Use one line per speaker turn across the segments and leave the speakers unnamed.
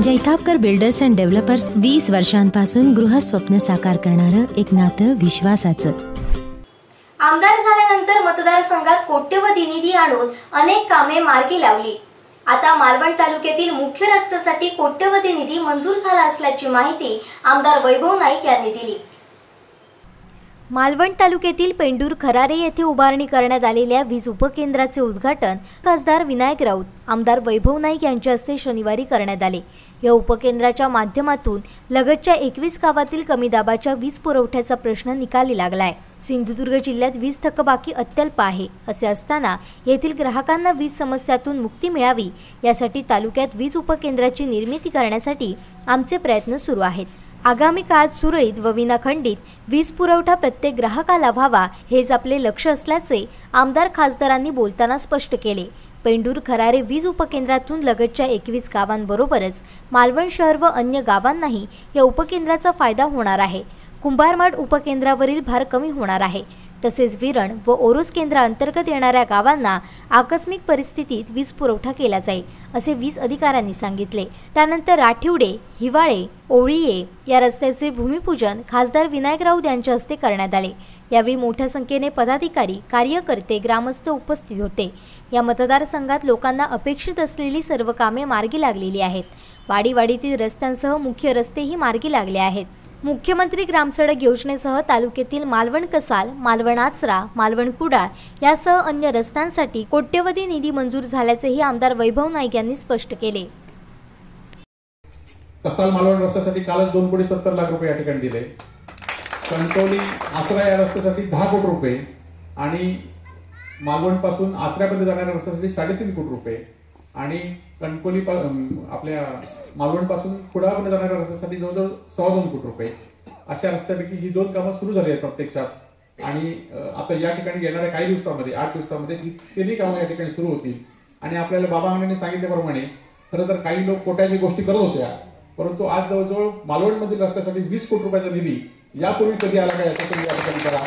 Jaitapkar builders and developers वीस वर्षांपासून गृहस्वप्न साकार करणारं एक नातं विश्वासाचं.
आमदार झाल्यानंतर मतदारसंघात कोट्यवधी निधी आणून अनेक कामे मार्गी लावली. आता मालवण तालुक्यातील मुख्य रस्त्यासाठी कोट्यवधी निधी मंजूर झाला असल्याची माहिती आमदार वैभव नाईक यांनी दिली. मालवण तालुक्यातील पेंडूर खरारे येथे उभारणी करण्यात आलेल्या वीज उपकेंद्राचे उद्घाटन खासदार विनायक राऊत आमदार वैभव नाईक यांच्या हस्ते शनिवारी करण्यात आले. या उपकेंद्राच्या माध्यमातून लगतच्या एकवीस गावातील कमी दाबाच्या वीज पुरवठ्याचा प्रश्न निकाली लागलाय. सिंधुदुर्ग जिल्ह्यात वीज थकबाकी अत्यल्प आहे असे असताना येथील ग्राहकांना वीज समस्यातून मुक्ती मिळावी यासाठी तालुक्यात वीज उपकेंद्राची निर्मिती करण्यासाठी आमचे प्रयत्न सुरू आहेत. आगामी काळात सुरळीत व विनाखंडित वीज पुरवठा प्रत्येक ग्राहकाला व्हावा हेच आपले लक्ष असल्याचे आमदार खासदारांनी बोलताना स्पष्ट केले. पेंडूर खरारे वीज उपकेंद्रातून लगतच्या एकवीस गावांबरोबरच मालवण शहर व अन्य गावांनाही या उपकेंद्राचा फायदा होणार आहे. कुंभारमाड उपकेंद्रावरील भार कमी होणार आहे. तसेच विरण व ओरोस केंद्राअंतर्गत येणाऱ्या गावांना आकस्मिक परिस्थितीत वीज पुरवठा केला जाईल असे वीज अधिकाऱ्यांनी सांगितले. त्यानंतर राठिवडे हिवाळे ओळीये या रस्त्याचे भूमिपूजन खासदार विनायक राऊत यांच्या हस्ते करण्यात आले. यावेळी मोठ्या संख्येने पदाधिकारी कार्यकर्ते ग्रामस्थ उपस्थित होते. या मतदारसंघात लोकांना अपेक्षित असलेली सर्व कामे मार्गी लागलेली आहेत. वाडीवाडीतील रस्त्यांसह मुख्य रस्तेही मार्गी लागले आहेत. मुख्यमंत्री ग्रामसडक योजनेसह तालुक्यातील मालवण कसाल मालवण आचरा मालवण कुडाळ यासह अन्य रस्त्यांसाठी कोट्यवधी निधी मंजूर झाल्याचेही आमदार वैभव नाईक यांनी स्पष्ट केले.
कसाल मालवण रस्त्यासाठी कालच दोन कोटी सत्तर लाख रुपये या ठिकाणी दिले. कणकवली आसरा या रस्त्यासाठी दहा कोटी रुपये आणि मालवणपासून आसऱ्यापर्यंत जाणाऱ्या रस्त्यासाठी साडेतीन कोटी रुपये आणि कणकोली आपल्या मालवणपासून कुडाळकडे जाणाऱ्या रस्त्यासाठी जवळजवळ सव्वा दोन कोटी रुपये. अशा रस्त्यापैकी ही दोन कामं सुरू झाली आहेत प्रत्यक्षात. आणि आता या ठिकाणी येणाऱ्या काही दिवसामध्ये आठ दिवसामध्ये ही तिन्ही कामं या ठिकाणी सुरू होतील. आणि आपल्याला बाबा अंगणे सांगितल्याप्रमाणे खरं तर काही लोक कोट्याची गोष्टी करत होत्या. परंतु आज जवळजवळ मालवणमधील रस्त्यासाठी वीस कोटी रुपयाचा निधी यापूर्वी कधी आला का याचा तुम्ही या ठिकाणी करा.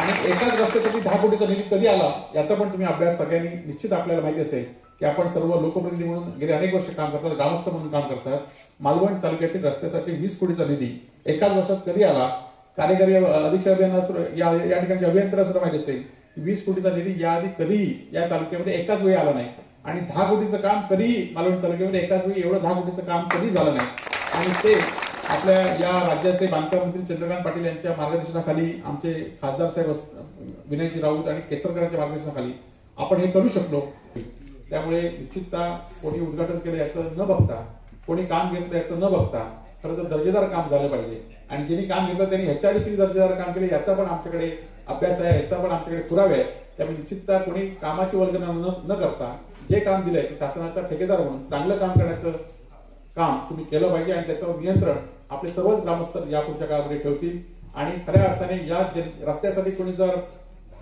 आणि एकाच रस्त्यासाठी दहा कोटीचा निधी कधी आला याचा पण तुम्ही अभ्यास सगळ्यांनी निश्चित आपल्याला माहिती असेल. की आपण सर्व लोकप्रतिनिधी म्हणून गेले अनेक वर्ष काम करतात ग्रामस्थ म्हणून काम करतात. मालवण तालुक्यातील रस्त्यासाठी वीस कोटीचा निधी. एकाच वर्षात कधी आला? कार्यकारी अधीक्षक अभियांना या या ठिकाणी अभियंत्रा सुद्धा माहिती असेल वीस कोटीचा निधी याआधी कधीही या तालुक्यामध्ये एकाच वेळी आला नाही. आणि दहा कोटीचं काम कधीही मालवण तालुक्यामध्ये एकाच वेळी एवढं दहा कोटीचं काम कधी झालं नाही? आणि ते आपल्या या राज्याचे बांधकाम मंत्री चंद्रकांत पाटील यांच्या मार्गदर्शनाखाली आमचे खासदार साहेब विनयजी राऊत आणि केसरकरांच्या मार्गदर्शनाखाली आपण हे करू शकलो. त्यामुळे निश्चितता कोणी उद्घाटन केलं याचं न बघता कोणी काम घेतलं याचं न बघता खरं तर दर्जेदार काम झालं पाहिजे. आणि ज्यांनी काम घेतलं त्यांनी ह्याच्या देखील दर्जेदार काम केले याचा पण आमच्याकडे अभ्यास आहे याचा पण आमच्याकडे पुरावे आहे त्यामुळे निश्चितता कोणी कामाची वर्गणा न करता जे काम दिलंय ते शासनाचा ठेकेदार म्हणून चांगलं काम करण्याचं काम तुम्ही केलं पाहिजे आणि त्याच्यावर नियंत्रण आपले सर्वच ग्रामस्थ या पुढच्या काळामध्ये ठेवतील. आणि खऱ्या अर्थाने या रस्त्यासाठी कोणी जर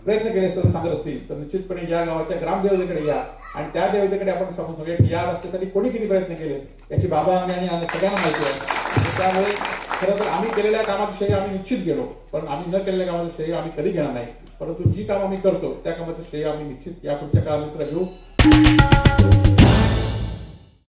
प्रयत्न केले सांगत असतील तर निश्चितपणे या गावाच्या ग्रामदेवतेकडे या. आणि त्या देवतेकडे आपण सांगू सांगूया की या रस्त्यासाठी कोणी किती प्रयत्न केले. याची बाबा आणि आणि सगळ्यांना माहिती आहे. त्यामुळे खरं तर आम्ही केलेल्या कामाचं श्रेय आम्ही निश्चित गेलो. पण आम्ही न केलेल्या कामाचं श्रेय आम्ही कधी घेणार नाही. परंतु जी काम आम्ही करतो त्या कामाचं श्रेय आम्ही निश्चित या पुढच्या काळामध्ये सुद्धा घेऊ.